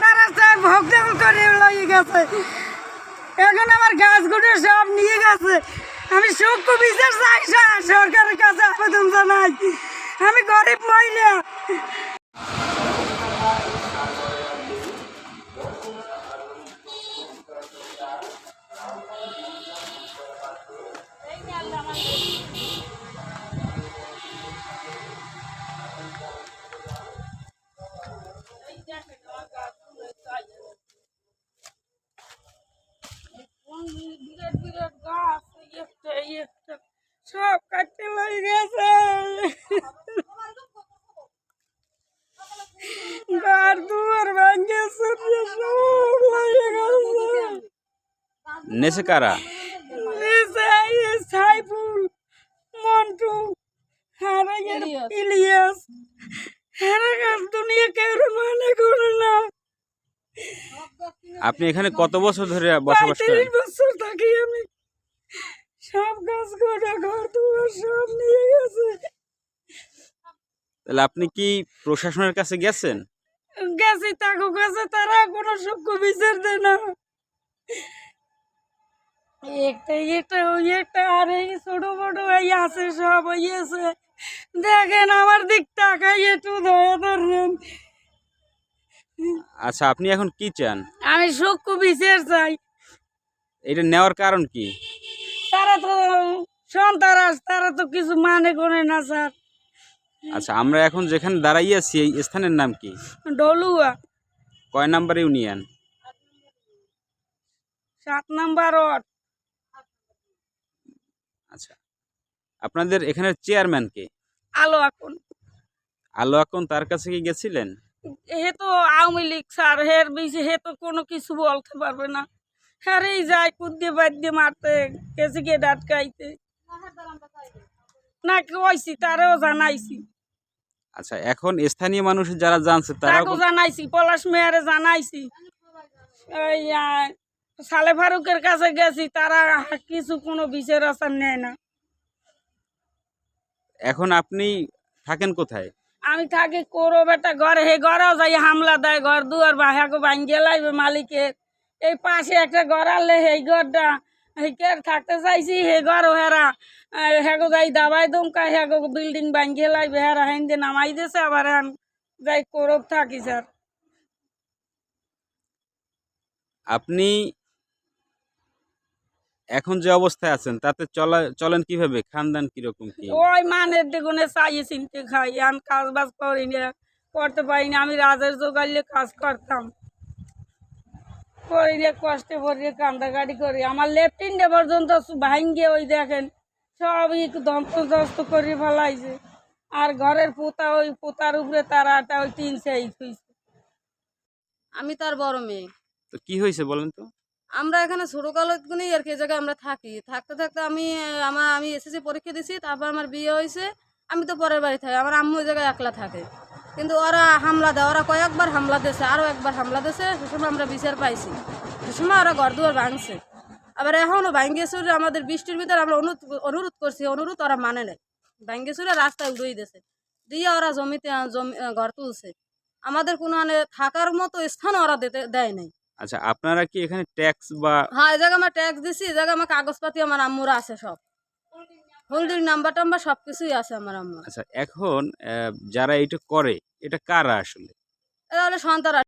তারা সব করে লয়ে গেছে। আমার গাছগুলো সব নিয়ে গেছে। আমি সূক্ষ্ম বিচার চাই সরকারের কাছে আবেদন জানাই। আমি গরিব মহিলা। বিরাট বিরাট গাছ একটা একটা সব কাটতে লয়ে গেছে ঘর দুয়ার ভাঙ্গে সূর্য সব লয়ে গেছে নেছে কারা নিচে এই সাইফুল মন্টু হারা গেল ইলিয়াস হারা গেল দুনিয়া কেউ মানে করে না আপনি এখানে কত বছর ধরে বসবাস করেন? বছর থাকি আমি। সব গাছ গোটা ঘর দুয়ার সব নিয়ে গেছে। তাহলে আপনি কি প্রশাসনের কাছে গেছেন? গেছি তাকে গেছে তারা কোনো সূক্ষ্ম বিচার দেয় না। একটা একটা ওই একটা আর এই ছোট বড় এই আছে সব ওই আছে। দেখেন আমার দিক তাকাই একটু দয়া ধরেন আচ্ছা আপনি এখন কি চান? আমি সূক্ষ্ম বিচার চাই। এটা নেওয়ার কারণ কি? তারা তো সন্তারাস তারা তো কিছু মানে করে না স্যার। আচ্ছা আমরা এখন যেখানে দাঁড়াই আছি এই স্থানের নাম কি? ডলুয়া। কয় নাম্বার ইউনিয়ন? সাত নাম্বার ওয়ার্ড। আচ্ছা আপনাদের এখানের চেয়ারম্যান কে? আলো এখন আলো এখন তার কাছে কি গেছিলেন? হে তো আওয়ামী লীগ স্যার হের বেশি হে তো কোনো কিছু বলতে পারবে না। হ্যারেই যায় কুদ্দে বাদ্যে মারতে কেসে গিয়ে ডাটকাইতে না কইছি তারাও জানাইছি। আচ্ছা এখন স্থানীয় মানুষ যারা জানছে তারাও জানাইছি পলাশ মেয়ারে জানাইছি। ওই আহ, সালে ফারুকের কাছে গেছি তারা কিছু কোনো বিচার আচার নেয় না। এখন আপনি থাকেন কোথায়? আমি থাকি করো বেটা ঘরে। হে ঘরেও যাই, হামলা দেয় ঘর, দুয়ার বা হ্যাঁ ভাঙ্গে লাইবে মালিকের। এই পাশে একটা ঘর আনলে সেই ঘরটা হেকে থাকতে চাইছি? হে ঘরও হেরা হ্যাগো যাই দাবাই দমকা হ্যাগো বিল্ডিং ভাঙ্গে লাইবে, হেরা হেন্দে নামাই দিয়েছে আবার হ্যান যাই করব থাকি, স্যার। আপনি এখন যে অবস্থায় আছেন তাতে চলা চলেন কীভাবে? খানদান কীরকম কি? ওই মানের দেখুন চাইয়ে চিনতে খাই আমি কাজ বাজ করি না করতে পারি না আমি রাজের জোগাড়লে কাজ করতাম। করিলে কষ্টে পড়িয়ে কান্দাকাটি করি। আমার লেফটিনটা পর্যন্ত ভাঙ্গে ওই দেখেন সব ই ধ্বংস ধ্বস্ত করে ফেলাইছে। আর ঘরের পোতা ওই পোতার উপরে তারাটা ওই টিন সেই আমি তার বড় মেয়ে। তো কি হয়েছে বলেন তো? আমরা এখানে ছোটকালগুনেই আর কি এই জায়গায় আমরা থাকি। থাকতে থাকতে আমি, আমার, আমি এসএসসি পরীক্ষা দিছি, তারপর আমার বিয়ে হয়েছে, আমি তো পরের বাড়ি থাকি, আমার আম্মু ওই জায়গায় একলা থাকে। কিন্তু ওরা হামলা দেয়, ওরা কয়েকবার হামলা দিয়েছে আরও একবার হামলা দিয়েছে, সে সময় আমরা বিচার পাইছি। সে সময় ওরা ঘর দুয়ার ভাঙছে। আবার এখনও ভাঙ্গেশ্বরে আমাদের বৃষ্টির ভিতরে আমরা অনুরোধ অনুরোধ করছি, অনুরোধ ওরা মানে নেয় ভাঙ্গেশ্বরে রাস্তায় উড়িয়ে দিয়েছে। দিয়ে ওরা জমিতে, জমি, ঘর তুলছে। আমাদের কোনো মানে থাকার মতো স্থান ওরা দেয় নাই। আচ্ছা আপনারা কি এখানে ট্যাক্স বা হ্যাঁ এই জায়গায় আমরা ট্যাক্স দিছি এই জায়গায় আমার কাগজপাতি আমার আম্মুরা আছে সব। হোল্ডিং নাম্বার টাম্বার সব কিছুই আছে আমার আম্মুর। আচ্ছা এখন যারা এটা করে এটা কারা আসলে? এটা হলে সন্তান